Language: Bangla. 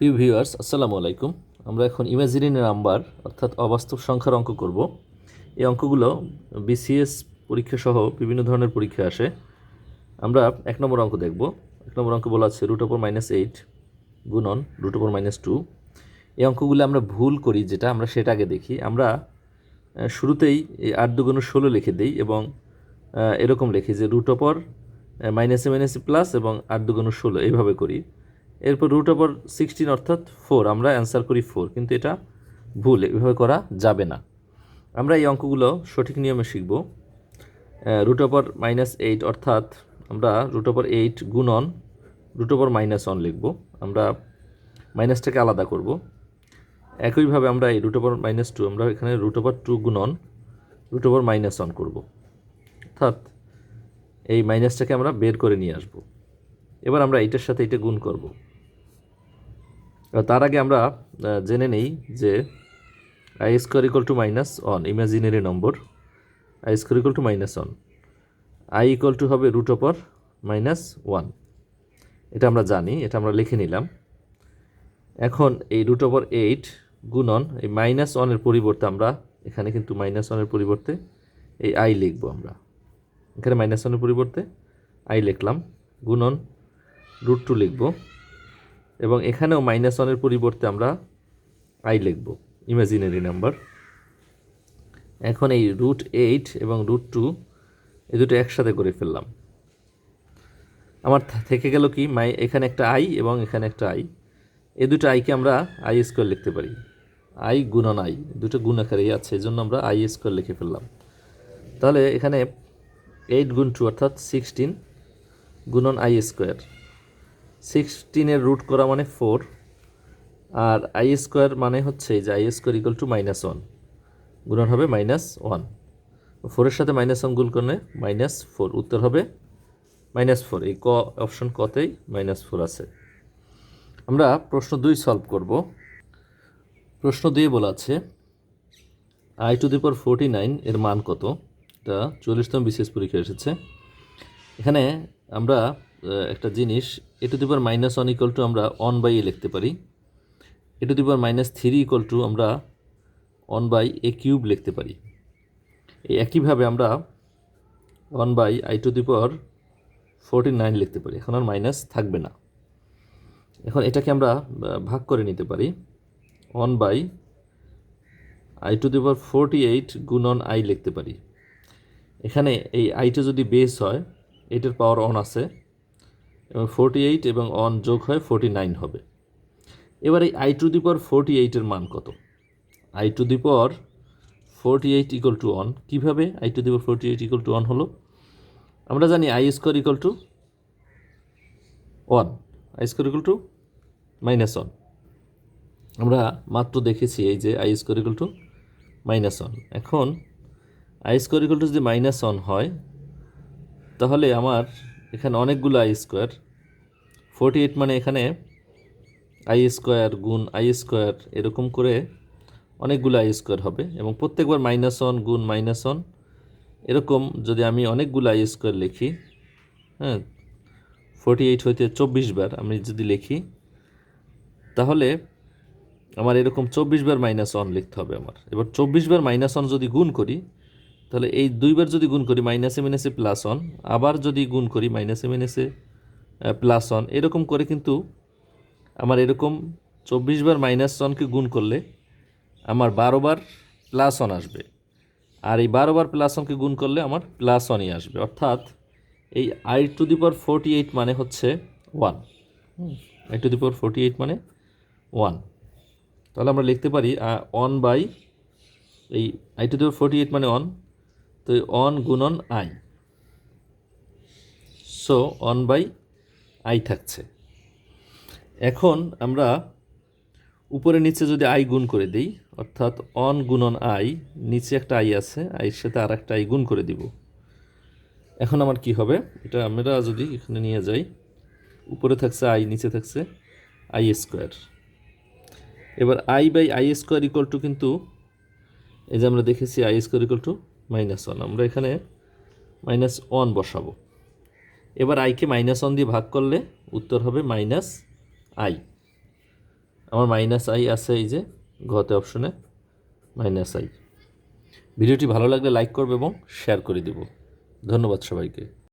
প্রিয় ভিউয়ার্স, আসসালামু আলাইকুম। আমরা এখন ইমাজিনারি নাম্বার, অর্থাৎ অবাস্তব সংখ্যার অঙ্ক করব। এই অঙ্কগুলো বিসিএস পরীক্ষা সহ বিভিন্ন ধরনের পরীক্ষা আসে। আমরা এক নম্বর অঙ্ক দেখব। এক নম্বর অঙ্ক বলা আছে রুট ওপর মাইনাস এইট গুণন রুট ওপর মাইনাস টু এই অঙ্কগুলো আমরা ভুল করি, যেটা আমরা সেটা আগে দেখি। আমরা শুরুতেই এই আট দুগুণ ষোলো লিখে দিই এবং এরকম লিখি যে রুট ওপর মাইনাসে মাইনাসে প্লাস এবং আট দুগুণ ষোলো। এইভাবে করি। এরপর রুট ওভার সিক্সটিন অর্থাৎ ফোর আমরা অ্যান্সার করি ফোর কিন্তু এটা ভুল, এভাবে করা যাবে না। আমরা এই অঙ্কগুলো সঠিক নিয়মে শিখব। রুট ওভার মাইনাস এইট অর্থাৎ আমরা রুট ওভার এইট গুণন রুট ওভার মাইনাস ওয়ান লিখব। আমরা মাইনাসটাকে আলাদা করব। একইভাবে আমরা এই রুট ওভার মাইনাস টু আমরা এখানে রুট ওভার টু গুণন রুট ওভার মাইনাস ওয়ান করব। অর্থাৎ এই মাইনাসটাকে আমরা বের করে নিয়ে আসব। এবার আমরা এইটার সাথে এটা গুণ করব। তার আগে আমরা জেনে নেই যে i square equal to minus one imaginary number i square equal to minus one i equal to হবে রুট অপর মাইনাস ওয়ান এটা আমরা জানি, এটা আমরা লিখে নিলাম। এখন এই রুট ওভার এইট গুণন, এই মাইনাস ওয়ানের পরিবর্তে আমরা এখানে কিন্তু মাইনাস ওয়ানের পরিবর্তে এই আই লিখব আমরা। এখানে মাইনাস ওয়ানের পরিবর্তে আই লিখলাম, গুণন রুট টু লিখব। এবং এখানেও মাইনাস ওয়ানের পরিবর্তে আমরা আই লিখব ইমাজিনারি নাম্বার এখন এই রুট এইট এবং রুট টু এই দুটো একসাথে করে ফেললাম। আমার থেকে গেল কি? মাই এখানে একটা আই এবং এখানে একটা আই এ দুটো আইকে আমরা আই স্কোয়ার লিখতে পারি। আই গুণন আই দুটো গুণ আকারেই আছে, এই জন্য আমরা আই স্কোয়ার লিখে ফেললাম। তাহলে এখানে এইট গুণ টু অর্থাৎ সিক্সটিন গুণন আই স্কোয়ার সিক্সটিনের রুট করা মানে ফোর আর আই স্কোয়ার মানে হচ্ছে যে i square equal to minus one গুণন হবে মাইনাস ওয়ান ফোরের সাথে মাইনাস ওয়ান গুণ করলে মাইনাস ফোর উত্তর হবে মাইনাস ফোর এই ক অপশন কতেই মাইনাস ফোর আছে। আমরা প্রশ্ন দুই সলভ করব। প্রশ্ন দুয়ে বলা আছে i to the power forty nine এর মান কত? এটা চল্লিশতম বিশেষ পরীক্ষা এসেছে। এখানে আমরা একটা জিনিস a to the power minus one equal to আমরা অন বাই এ লিখতে পারি। A to the power minus three equal to আমরা অন বাই এ কিউব লিখতে পারি। এই একইভাবে আমরা one by i to the power forty nine লিখতে পারি। এখন আর মাইনাস থাকবে না। এখন এটাকে আমরা ভাগ করে নিতে পারি। One by i to the power forty eight গুণন আই লিখতে পারি। এখানে এই আইটা যদি বেস হয় এইটার পাওয়ার অন আছে। এবং ফোরটি এইট এবং অন যোগ হয় ফোরটি নাইন হবে। এবার এই i to the power forty এইটের মান কত? I to the power forty eight equal to one কীভাবে i to the power forty eight equal to one হলো? আমরা জানি i square equal to one i square equal to minus one আমরা মাত্র দেখেছি এই যে i square equal to minus one এখন আই স্কোয়ার ইকুয়াল টু যদি মাইনাস ওয়ান হয়, তাহলে আমার এখানে অনেকগুলো আই স্কোয়ার ফোরটি এইট মানে এখানে আই স্কোয়ার গুণ আই স্কোয়ার এরকম করে অনেকগুলো আই স্কোয়ার হবে এবং প্রত্যেকবার মাইনাস ওয়ান গুণ মাইনাস ওয়ান এরকম যদি আমি অনেকগুলো আই স্কোয়ার লিখি হ্যাঁ ফোরটি এইট হইতে চব্বিশ বার আমি যদি লিখি, তাহলে আমার এরকম চব্বিশ বার মাইনাস ওয়ান লিখতে হবে আমার। এবার চব্বিশ বার মাইনাস ওয়ান যদি গুণ করি তাহলে এই দুইবার যদি গুণ করি মাইনাসে মাইনাসে প্লাস ওয়ান আবার যদি গুণ করি মাইনাসে মাইনাসে প্লাস ওয়ান এরকম করে কিন্তু আমার এরকম চব্বিশ বার মাইনাস ওয়ানকে গুণ করলে আমার বারো বার প্লাস ওয়ান আসবে। আর এই বারো বার প্লাস ওয়ানকে গুণ করলে আমার প্লাস ওয়ানই আসবে। অর্থাৎ এই i to the power forty eight মানে হচ্ছে one i to the power forty eight মানে ওয়ান তাহলে আমরা লিখতে পারি অন বাই এই i to the power forty eight মানে অন তো অন গুণন i. So, one by i থাকছে। এখন আমরা উপরে নিচে যদি আই গুণ করে দিই, অর্থাৎ অন গুণন আই, নিচে একটা আই আছে, আইয়ের সাথে আর একটা আই গুণ করে দিব। এখন আমার কি হবে? এটা আমরা যদি এখানে নিয়ে যাই, উপরে থাকছে আই, নিচে থাকছে আই স্কোয়ার। এবার i by i square equal to কিন্তু, এই যে আমরা দেখেছি i square equal to minus one আমরা এখানে মাইনাস ওয়ান বসাবো। এবার আইকে মাইনাস ওয়ান দিয়ে ভাগ করলে উত্তর হবে মাইনাস আই আমার মাইনাস আই আছে এই যে ঘতে অপশনে মাইনাস আই ভিডিওটি ভালো লাগলে লাইক করবে এবং শেয়ার করে দেব। ধন্যবাদ সবাইকে।